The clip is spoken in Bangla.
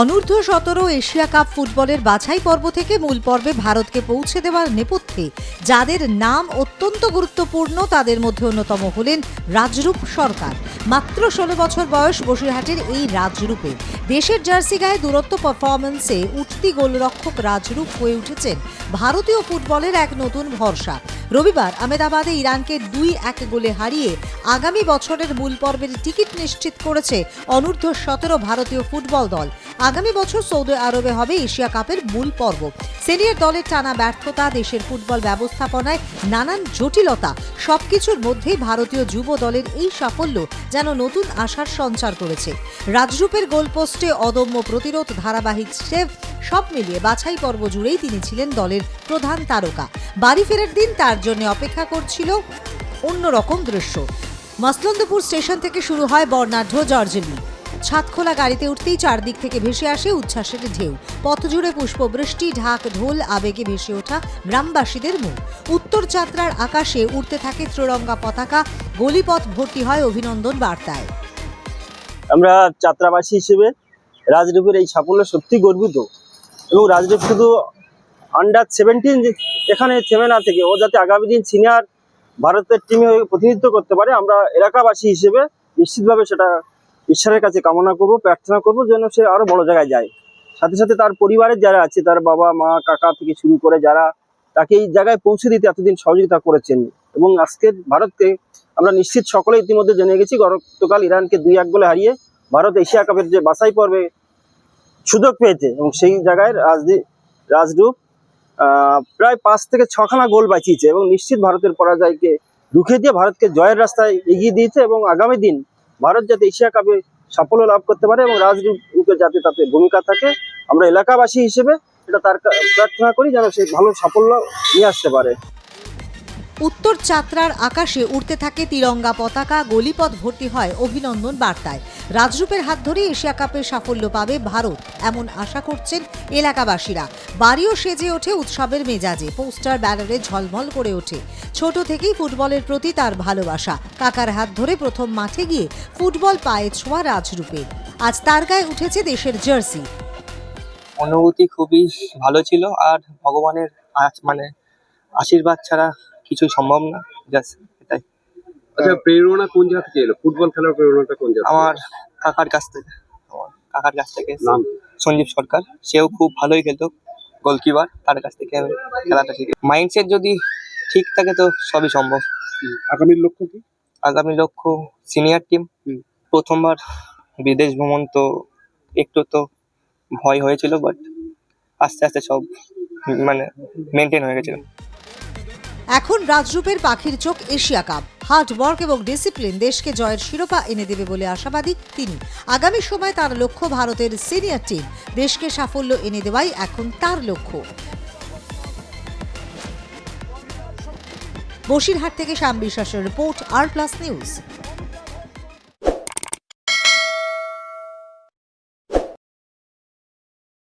অনূর্ধ্ব সতেরো এশিয়া কাপ ফুটবলের বাছাই পর্ব থেকে মূল পর্বে ভারতকে পৌঁছে দেওয়ার নেপথ্যে, যাদের নাম অত্যন্ত গুরুত্বপূর্ণ, তাদের মধ্যে অন্যতম হলেন রাজরূপ সরকার। মাত্র ষোলো বছর বয়স বসিরহাটের এই রাজরূপে, দেশের জার্সি গায়ে দূরত্ব পারফরমেন্সে উঠতি গোলরক্ষক রাজরূপ হয়ে উঠেছেন। ভারতীয় ফুটবলের এক নতুন ভরসা রবিবার আহমেদাবাদে ইরানকে দুই এক গোলে হারিয়ে আগামী বছরের মূল পর্বের টিকিট নিশ্চিত করেছে অনূর্ধ্ব সতেরো ভারতীয় ফুটবল দল। আগামী বছর সৌদি আরবে হবে এশিয়া কাপের মূল পর্ব। সিনিয়র দলের টানা ব্যর্থতা, দেশের ফুটবল ব্যবস্থাপনায় নানান জটিলতা, সবকিছুর মধ্যেই ভারতীয় যুব দলের এই সাফল্য যেন নতুন আশার সঞ্চার করেছে। রাজরূপের গোলপোস্টে অদম্য প্রতিরোধ, ধারাবাহিক সেভ, সব মিলিয়ে বাছাই পর্ব জুড়েই তিনি ছিলেন দলের প্রধান তারকা। বাড়ি ফেরার দিন তার জন্য অপেক্ষা করছিল অন্যরকম দৃশ্য। মসলন্দপুর স্টেশন থেকে শুরু হয় বর্ণাঢ্য জর্জলি। ছাদখোলা গাড়িতে উঠতেই চারদিক থেকে ভেসে আসে উচ্ছ্বাসের ঢেউ। পথজুড়ে পুষ্পবৃষ্টি, ঢাক, ঢোল, আবেগে ভেসে ওঠা গ্রামবাসীদের মুখ। উত্তর যাত্রার আকাশে উড়তে থাকে ত্রিরঙ্গা পতাকা। গলিপথ ভর্তি হয় অভিনন্দন বার্তায়। আমরা যাত্রাবাসী হিসেবে রাজরূপের এই সাফল্য সত্যি গর্বিত। এবং রাজরূপ শুধু আন্ডার সেভেন্টিন এখানে থেমে না থেকে ও যাতে আগামী দিন সিনিয়র ভারতের টিমে প্রতিনিধিত্ব করতে পারে, আমরা এলাকাবাসী হিসেবে নিশ্চিতভাবে সেটা ঈশ্বরের কাছে কামনা করব, প্রার্থনা করব যেন সে আরও বড় জায়গায় যায়। সাথে সাথে তার পরিবারের যারা আছে, তার বাবা, মা, কাকা থেকে শুরু করে যারা, তাকে এই জায়গায় পৌঁছে দিতে এতদিন সহযোগিতা করেছেন এবং আজকের ভারতকে আমরা নিশ্চিত সকলে ইতিমধ্যে জেনে গেছি, গতকাল ইরানকে দুই এক গোলে হারিয়ে ভারত এশিয়া কাপের যে বাছাই পর্বে সুযোগ পেয়েছে এবং সেই জায়গায় রাজদীপ রাজরূপ প্রায় পাঁচ থেকে ছখানা গোল বাঁচিয়েছে এবং নিশ্চিত ভারতের পরাজয়কে রুখে দিয়ে ভারতকে জয়ের রাস্তায় এগিয়ে দিয়েছে এবং আগামী দিন ভারত যাতে এশিয়া কাপে সাফল্য লাভ করতে পারে এবং রাজরূপের যাতে তাতে ভূমিকা থাকে, আমরা এলাকাবাসী হিসেবে এটা তার প্রার্থনা করি যেন সে ভালো সাফল্য নিয়ে আসতে পারে। উত্তর চাত্রার আকাশে উড়তে থাকে তিরঙ্গা পতাকা, গলিপথ ভর্তি হয় অভিনন্দন বার্তায়। রাজরূপের হাত ধরে এশিয়া কাপের সাফল্য পাবে ভারত, এমন আশা করছেন এলাকাবাসীরা। বাড়িও সেজে ওঠে উৎসবের মেজাজে, পোস্টার, ব্যানারে ঝলমল করে ওঠে। ছোট থেকেই ফুটবলের প্রতি তার ভালোবাসা। কাকার হাত ধরে প্রথম মাঠে গিয়ে ফুটবল পায়ে ছোঁয়া রাজরূপে। আজ তার গায়ে উঠেছে দেশের জার্সি। অনুভূতি খুবই ভালো ছিল আর ভগবানের মানে আশীর্বাদ ছাড়া কিছু সম্ভব না জাস্ট এটাই। আচ্ছা প্রেরণা কোন জায়গা থেকে এলো? ফুটবল খেলার প্রেরণাটা কোন জায়গা আমার কাকার কাছ থেকে। আমার কাকার কাছ থেকে। নাম সঞ্জীব সরকার। সেও খুব ভালোই খেলতো গোলকিপার তার কাছ থেকে আমি খেলাটা শিখি। মাইন্ডসেট যদি ঠিক থাকে তো সবই সম্ভব। আগামীর লক্ষ্য কি? আগামী লক্ষ্য সিনিয়র টিম প্রথমবার বিদেশ ভ্রমণ তো একটু তো ভয় হয়েছিল বাট আস্তে আস্তে সব মানে মেনটেন হয়ে গেছিল। এখন রাজরূপের পাখির চোখ এশিয়া কাপ। হার্ড ওয়ার্ক এবং ডিসিপ্লিন দেশকে জয়ের শিরোপা এনে দেবে বলে আশাবাদী তিনি। আগামী সময় তার লক্ষ্য ভারতের সিনিয়র টিম। দেশকে সাফল্য এনে দেওয়াই এখন তার লক্ষ্য। বসিরহাট থেকে শ্যাম বিশ্বাসের রিপোর্ট আর প্লাস নিউজ।